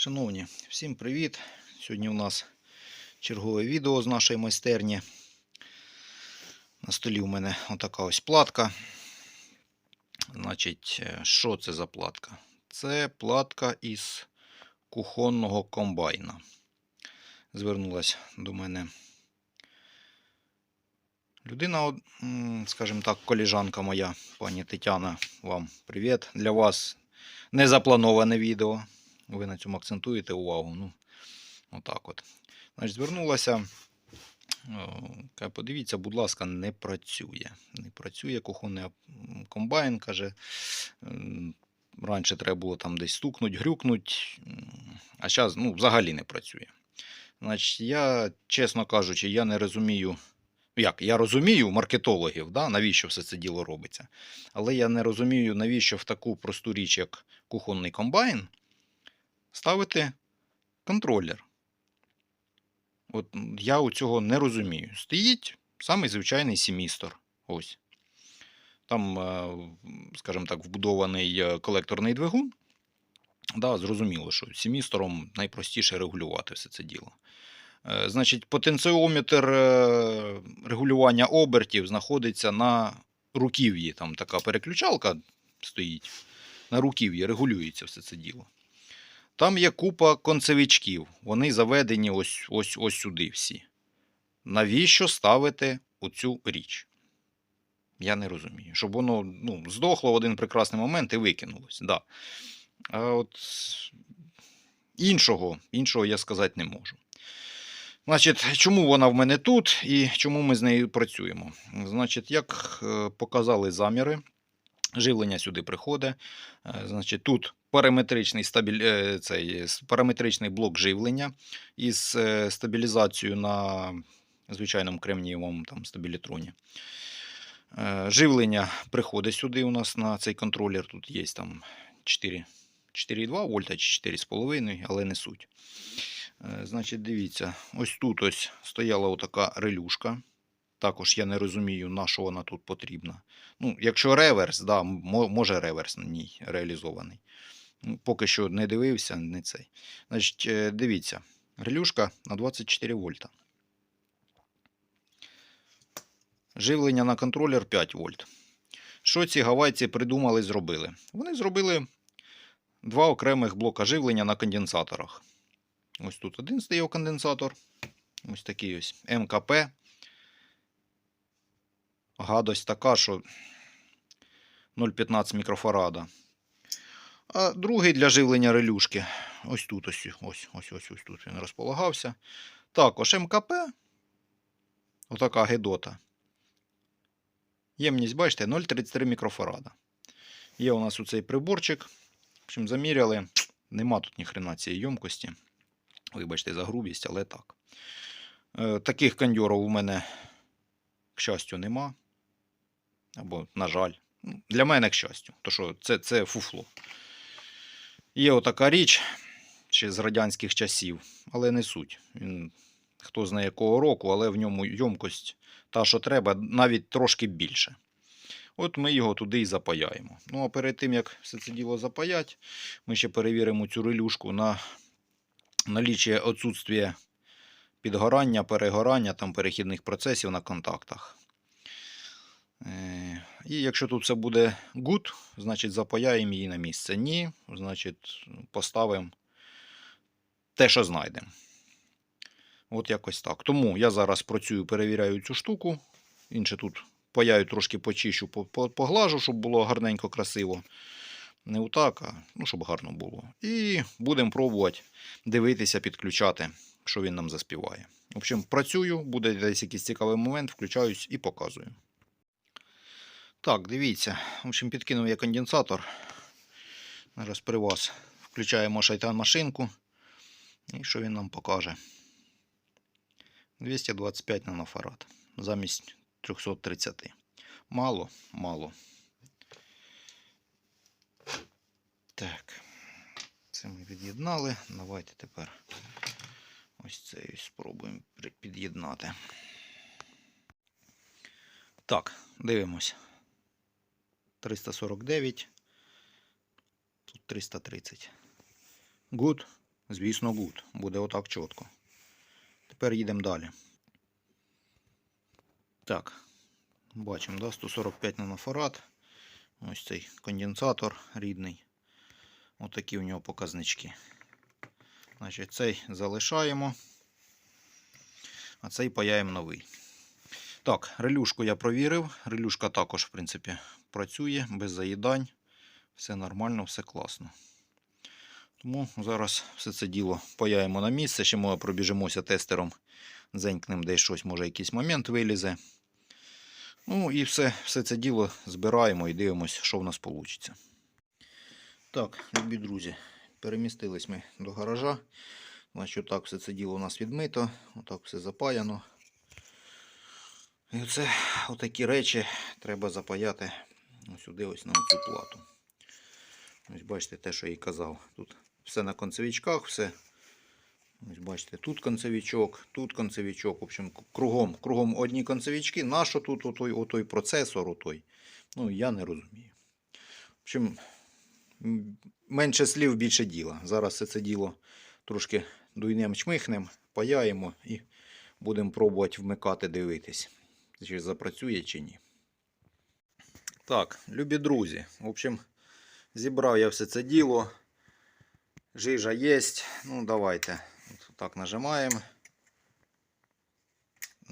Шановні, всім привіт! Сьогодні у нас чергове відео з нашої майстерні. На столі у мене отака ось платка. Значить, е, що це за платка? Це платка із кухонного комбайна. Звернулась до мене людина, скажімо так, коліжанка моя, пані Тетяна. Вам привіт. Для вас незаплановане відео. Ви на цьому акцентуєте увагу. Ну, отак от. Значить, звернулася. каже, Подивіться, будь ласка, не працює. Не працює кухонний комбайн, каже. Раніше треба було там десь стукнуть, грюкнуть, а зараз ну, взагалі не працює. Значить, я, чесно кажучи, я не розумію. Як? Я розумію маркетологів, да, навіщо все це діло робиться. Але я не розумію, навіщо в таку просту річ, як кухонний комбайн, ставити контролер. От я у цього не розумію. Стоїть самий звичайний семістр. Ось. Там, е, скажімо так, вбудований е, колекторний двигун. Да, зрозуміло, що семістором найпростіше регулювати все це діло. Е, Значить, потенціометр регулювання обертів знаходиться на руків'ї. Там така переключалка стоїть. На руків'ї регулюється все це діло. Там є купа концевичків. Вони заведені ось, ось, ось сюди всі. Навіщо ставити оцю річ? Я не розумію. Щоб воно ну, здохло в один прекрасний момент і викинулось. Да. А от іншого, іншого я сказати не можу. Значить, чому вона в мене тут і чому ми з нею працюємо? Значить, як е, показали заміри, живлення сюди приходить. Е, Значить, тут параметричний, стабіль... е, цей, параметричний блок живлення із е, стабілізацією на звичайному кремнієвому там, стабілітроні. Живлення приходить сюди у нас на цей контролер. Тут є там 4,2 вольта чи 4,5, але не суть. Значить, дивіться, ось тут ось стояла отака релюшка. Також я не розумію, на що вона тут потрібна. Ну, якщо реверс, да, може реверс на ній реалізований. Ну, Поки що не дивився, не цей. Значить, е, дивіться, релюшка на 24 вольта. Живлення на контролер 5 вольт. Що ці гавайці придумали, зробили? Вони зробили два окремих блока живлення на конденсаторах. Ось тут один стояв конденсатор. Ось такий ось МКП. Гадость така, що 0,15 мікрофарада. А другий для живлення релюшки. Ось тут, ось, ось, ось, ось, ось тут він розполагався. Також МКП. Отака гедота. Ємність, бачите, 0,33 мікрофарада. Є у нас оцей приборчик. В общем, заміряли. Нема тут ніхрена цієї ємкості. Вибачте за грубість, але так. Е, таких кондьорів у мене, к щастю, нема. Або, на жаль. Для мене, к щастю. То що це, це фуфло. Є отака річ ще з радянських часів, але не суть. Він хто знає якого року, але в ньому йомкость та, що треба, навіть трошки більше. От ми його туди і запаяємо. Ну а перед тим, як все це діло запаять, ми ще перевіримо цю релюшку на наліччя отсутствие підгорання, перегорання, там перехідних процесів на контактах. І якщо тут все буде good, значить запаяємо її на місце. Ні, значить поставимо те, що знайдемо. От якось так. Тому я зараз працюю, перевіряю цю штуку. Інше тут паяю трошки почищу, по- по- поглажу, щоб було гарненько, красиво. Не отак, а ну, щоб гарно було. І будемо пробувати дивитися, підключати, що він нам заспіває. В общем, працюю, буде десь якийсь цікавий момент, включаюсь і показую. Так, дивіться. В общем, підкинув я конденсатор. Зараз при вас включаємо шайтан машинку. І що він нам покаже? 225 нанофарад замість 330. Мало, мало. Так. Це ми від'єднали. Давайте тепер ось цей спробуємо під'єднати. Так, дивимось. 349. Тут 330. Good. звісно, гуд. Буде отак чітко. Тепер їдемо далі. Так, бачимо, да, 145 нанофарад. Ось цей конденсатор рідний. Отакі у нього показнички. Значить, цей залишаємо, а цей паяємо новий. Так, релюшку я провірив. Релюшка також, в принципі, працює без заїдань. Все нормально, все класно. Тому зараз все це діло паяємо на місце. Ще ми пробіжимося тестером, дзенькнем десь щось, може якийсь момент вилізе. Ну і все, все це діло збираємо і дивимося, що в нас вийде. Так, любі друзі, перемістились ми до гаража. Значить, так все це діло у нас відмито, отак все запаяно. І оце отакі речі треба запаяти сюди, ось на цю плату. Ось бачите те, що я і казав. Тут все на концевичках, все. Ось бачите, тут концевичок, тут концевичок. В общем, кругом, кругом одні концевички. Нащо тут отой, отой процесор, отой? Ну, я не розумію. В общем, менше слів, більше діла. Зараз все це діло трошки дуйнем чмихнем, паяємо і будемо пробувати вмикати, дивитись, чи запрацює чи ні. Так, любі друзі. В общем, зібрав я все це діло. Жижа є. Ну, давайте. От так нажимаємо.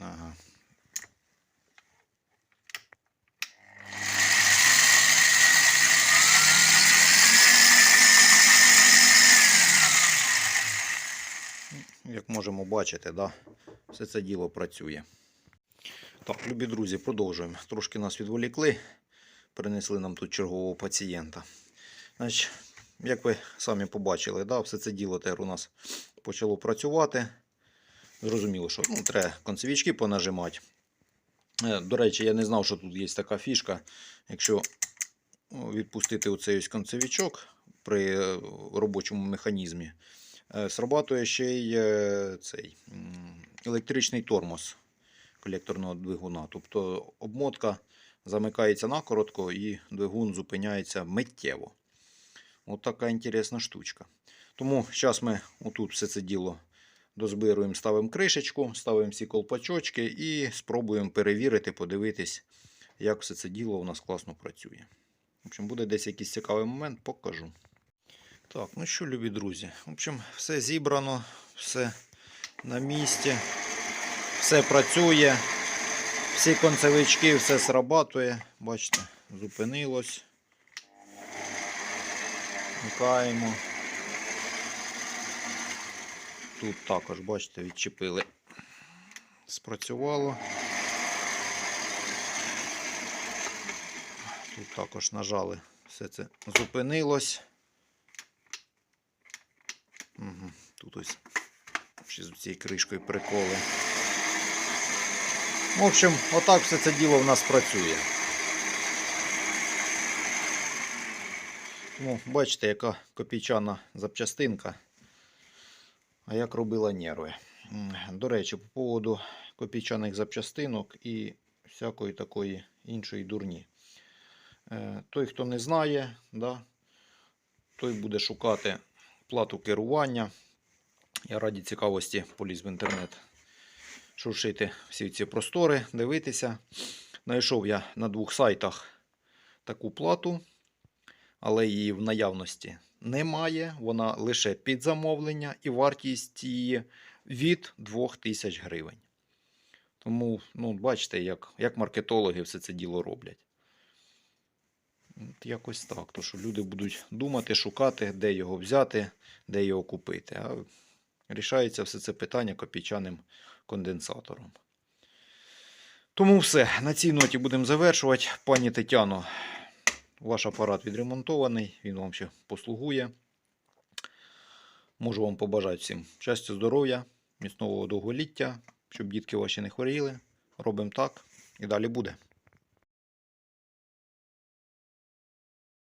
Ага. Як можемо бачити, да, все це діло працює. Так, любі друзі, продовжуємо. Трошки нас відволікли. Принесли нам тут чергового пацієнта. Значить, як ви самі побачили, да, все це діло тепер у нас почало працювати. Зрозуміло, що ну, треба концевички понажимати. Е, До речі, я не знав, що тут є така фішка. Якщо відпустити оцей ось концевичок при е, робочому механізмі, е, срабатує ще й цей електричний тормоз колекторного двигуна. Тобто обмотка замикається накоротко і двигун зупиняється миттєво. От така інтересна штучка. Тому зараз ми отут все це діло дозбируємо, ставимо кришечку, ставимо всі колпачочки і спробуємо перевірити, подивитись, як все це діло у нас класно працює. В общем, буде десь якийсь цікавий момент, покажу. Так, ну що, любі друзі, в общем, все зібрано, все на місці, все працює, всі концевички, все срабатує. Бачите, зупинилось. Вмикаємо. Тут також, бачите, відчепили. Спрацювало. Тут також нажали, все це зупинилось. Угу. Тут ось ще з цією кришкою приколи. В общем, отак все це діло в нас працює. Ну, бачите, яка копійчана запчастинка. А як робила нерви. До речі, по поводу копійчаних запчастинок і всякої такої іншої дурні. Е, Той, хто не знає, да, той буде шукати плату керування. Я раді цікавості поліз в інтернет шуршити всі ці простори, дивитися. Знайшов я на двох сайтах таку плату, але її в наявності немає. Вона лише під замовлення і вартість її від 2000 гривень. Тому, ну, бачите, як, як маркетологи все це діло роблять. От якось так. То що люди будуть думати, шукати, де його взяти, де його купити. А рішається все це питання копійчаним конденсатором. Тому все. На цій ноті будемо завершувати. Пані Тетяно, ваш апарат відремонтований, він вам ще послугує. Можу вам побажати всім щастя, здоров'я, міцного довголіття, щоб дітки ваші не хворіли. Робимо так і далі буде.